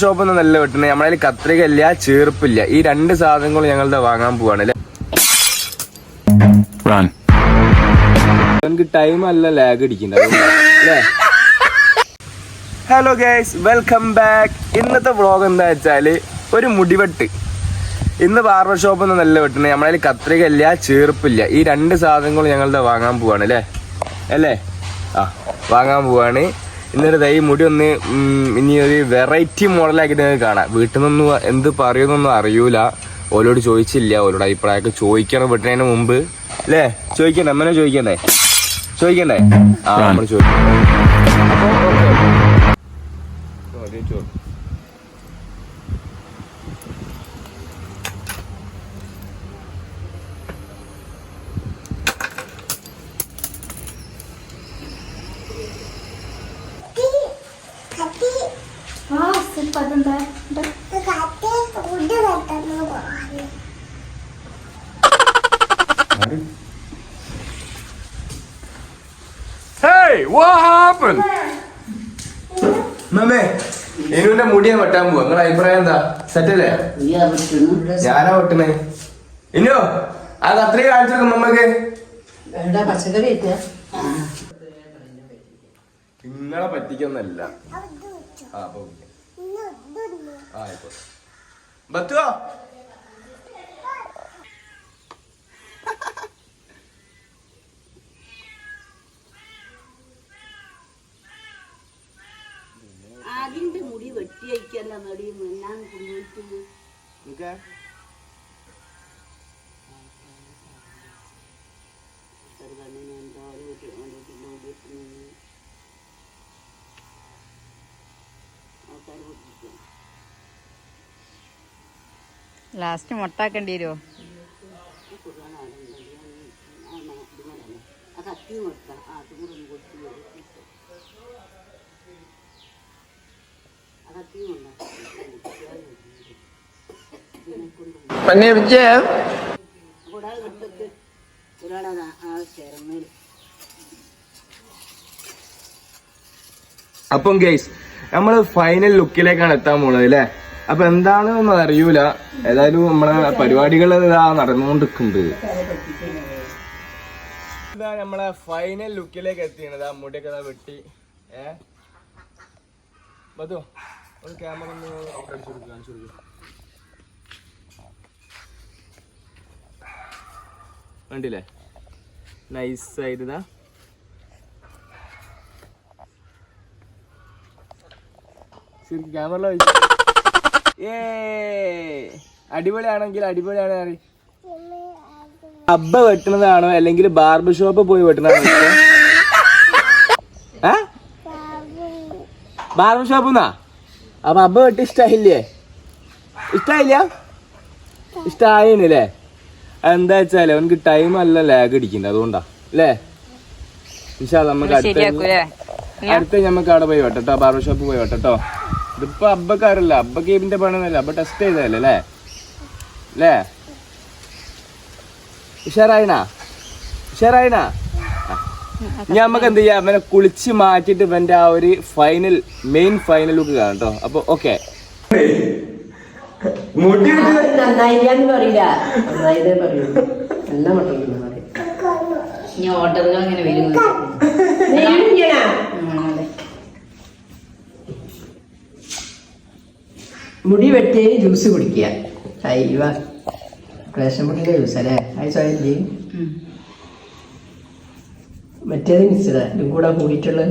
Shop ഒന്നും നല്ല വെട്ടുന്നത്. നമ്മളതിൽ കത്രികയില്ല ചേർപ്പില്ല. ഈ രണ്ട് സാധനങ്ങളും ഞങ്ങളുടെ വാങ്ങാൻ പോവാണ്. എനിക്ക് ടൈം അല്ല ലാഗ് അടിക്കുന്നത്. ഹലോ ഗൈസ് വെൽക്കം ബാക്ക് ഇന്നത്തെ വ്ളോഗ് എന്താ വെച്ചാൽ ഒരു മുടിവെട്ട്. ഇന്ന് ബാർബർ ഷോപ്പ് ഒന്നും നല്ല വെട്ടുന്നത്. നമ്മളതിൽ കത്രികയില്ല ചേർപ്പില്ല. ഈ രണ്ട് സാധനങ്ങളും ഞങ്ങളുടെ വാങ്ങാൻ പോവാണ് അല്ലേ? അല്ലേ? ആ വാങ്ങാൻ പോവാണ്. എന്നിട്ട് ദൈ മുടി ഒന്ന് ഇനി ഒരു വെറൈറ്റി മോഡലാക്കി നിങ്ങൾക്ക് കാണാം. വീട്ടിൽ നിന്നൊന്നും എന്ത് പറയുമെന്നൊന്നും അറിയൂല. ഓലോട് ചോദിച്ചില്ല ഓലോട് അഭിപ്രായമൊക്കെ ചോദിക്കണം വെട്ടുന്നതിന് മുമ്പ്. അല്ലേ? ചോദിക്കണ്ടേ അമ്മനെ ചോദിക്കണ്ടേ? ചോദിക്കണ്ടേ? ആ നമ്മൾ ചോദിക്കണ്ടേ അപ്പൊ ഓക്കെ ആ സിപ്പ് അതെന്താ? Hey, what happened? മമ്മേ ഇനുവിന്റെ മുടിയാ വെട്ടാൻ പോവാ. നിങ്ങളെ അഭിപ്രായം എന്താ? സെറ്റല്ലേ ഞാനാ വെട്ടണേ. ഇനോ ആ കത്രിക കാണിച്ചു മമ്മക്ക് പച്ചക്കറി നിങ്ങളെ പറ്റിക്കൊന്നല്ല. ആ അപ്പൊ. ആ ആയിക്കോട്ടെ. ബത്തുവോ അതിന്റെ മുടി വെട്ടി അയക്കല്ല നടി ഞാൻ കൊണ്ടുപോയിട്ട് നിനക്ക്? ചെറുകണ്ണിന് എന്താ ഒരു കുട്ടി കൊണ്ടുപോയിട്ട് മുടി വെട്ടുന്നത് ആൾക്കാർ പൊട്ടിക്കും ലാസ്റ്റ് മൊട്ടാക്കേണ്ടി വരുമോ ആ കത്തി കൊടുക്കാം ആ അതും കൂടെ ഒന്ന് കൊത്തി വരും ആ മുട്ടാക്കേണ്ടി വരുമോ ഒരാൾ എടുത്തിട്ട് ഒരാളെ ആ ചേർന്നേൽ അപ്പം ഗൈസ് നമ്മൾ ഫൈനൽ ലുക്കിലേക്കാണ് എത്താൻ പോണത് അല്ലേ അപ്പൊ എന്താണെന്ന് അറിയൂല. ഏതായാലും നമ്മളെ പരിപാടികൾ ഇതാ നടന്നുകൊണ്ടിരിക്കുന്നുണ്ട് ഇതാ നമ്മളെ ഫൈനൽ ലുക്കിലേക്ക് എത്തിയത് ആ മുടിയൊക്കെ ഇതാ വെട്ടി. ഏ? മതോ ഒരു ക്യാമറ ഒന്ന് കാണിച്ചു കണ്ടില്ലേ? നൈസ് ആയിരുന്നാ ശരിക്കും ക്യാമറ ഏ അടിപൊളിയാണെങ്കിൽ അടിപൊളിയാണ് അറി അബ്ബ വെട്ടുന്നതാണോ അല്ലെങ്കിൽ ബാർബർ ഷോപ്പ് പോയി വെട്ടുന്നതാണോ ബാർബർ ഷോപ്പ് എന്നാ അപ്പൊ അബ്ബ വെട്ടി ഇഷ്ടായില്ലേ? ഇഷ്ടായില്ല? ഇഷ്ടായില്ലേ എന്താ വെച്ചാലേ അവനക്ക് ടൈം അല്ല ലാഗ് അടിക്കുന്നത് അതുകൊണ്ടാ. അല്ലേ ഇൻഷാ നമുക്ക് അടുത്ത അടുത്ത ഞമ്മക്ക് അവിടെ പോയി വെട്ടോ ബാർബർ ഷോപ്പ് പോയി വെട്ടോ ഇതിപ്പോ അബ്ബക്കാരല്ല അബ്ബക്ക് ഇതിന്റെ പണിയൊന്നുമല്ല അബ്ബ ടെസ്റ്റ് ചെയ്തതല്ലേ അല്ലേ? അല്ലേ? ഉഷാറായിനാ ഉഷാറായിനാ ഞാൻ നമുക്ക് എന്ത് ചെയ്യാം? അവനെ കുളിച്ച് മാറ്റിട്ട് ഇവന്റെ ആ ഒരു ഫൈനൽ മെയിൻ ഫൈനൽ ലുക്ക് കാണാം കേട്ടോ അപ്പൊ ഓക്കെ മുടി നന്നായില്ലാന്ന് പറയില്ല. നന്നായിട്ടേ പറയൂ. നല്ല മട്ടം പറയും. ഇനി ഓർഡറുകൾ അങ്ങനെ വരും. മുടി വെട്ടി ജ്യൂസ് കുടിക്കുക. അയ്യ. റേഷൻ മുടിയുടെ ജ്യൂസ് അല്ലേ? അത് സ്വയം ചെയ്യും മറ്റേത് മിക്സഡാ ഇതും. കൂടെ കൂടിയിട്ടുള്ള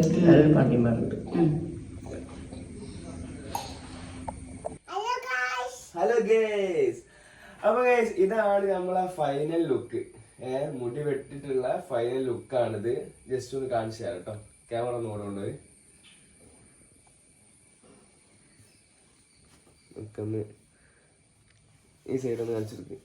പണിമാറുണ്ട് ഹലോ ഗേസ് അപ്പൊ ഗേസ് ഇതാണ് നമ്മളെ ഫൈനൽ ലുക്ക് ഏഹ് മുടി വെട്ടിട്ടുള്ള ഫൈനൽ ലുക്കാണിത് ജസ്റ്റ് ഒന്ന് കാണിച്ചു തരാം കേട്ടോ. ക്യാമറ ഒന്ന് ഓടുകൊണ്ട് നമുക്കൊന്ന് ഈ സൈഡ് ഒന്ന് കാണിച്ചെടുക്ക്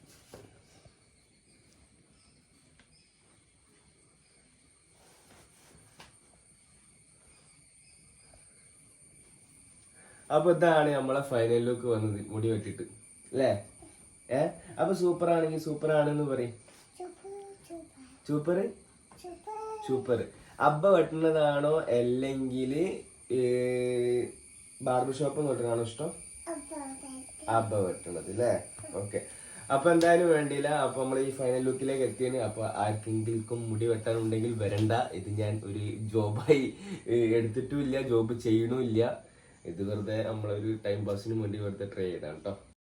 അപ്പൊ ഇതാണ് നമ്മളെ ഫൈനൽ ലുക്ക് വന്നത്. മുടി വെട്ടിട്ട് അല്ലേ? ഏ? അപ്പൊ സൂപ്പർ ആണെങ്കിൽ സൂപ്പർ ആണെന്ന് പറയും. സൂപ്പർ സൂപ്പർ അബ്ബ വെട്ടുന്നതാണോ? അല്ലെങ്കിൽ ബാർബർ ഷോപ്പ് വെട്ടുന്നതാണോ ഇഷ്ടം? അബ്ബ വെട്ടണത് അല്ലേ ഓക്കെ അപ്പൊ എന്തായാലും വേണ്ടിയില്ല. അപ്പൊ നമ്മൾ ഈ ഫൈനൽ ലുക്കിലേക്ക് എത്തിയാണ് അപ്പൊ ആർക്കെങ്കിലും മുടി വെട്ടാനുണ്ടെങ്കിൽ വരണ്ട. ഇത് ഞാൻ ഒരു ജോബായി എടുത്തിട്ടുമില്ല ജോബ് ചെയ്യണമില്ല ഇത് വെറുതെ നമ്മളൊരു ടൈം പാസിന് വേണ്ടി വെറുതെ ട്രൈ ചെയ്താണ് കേട്ടോ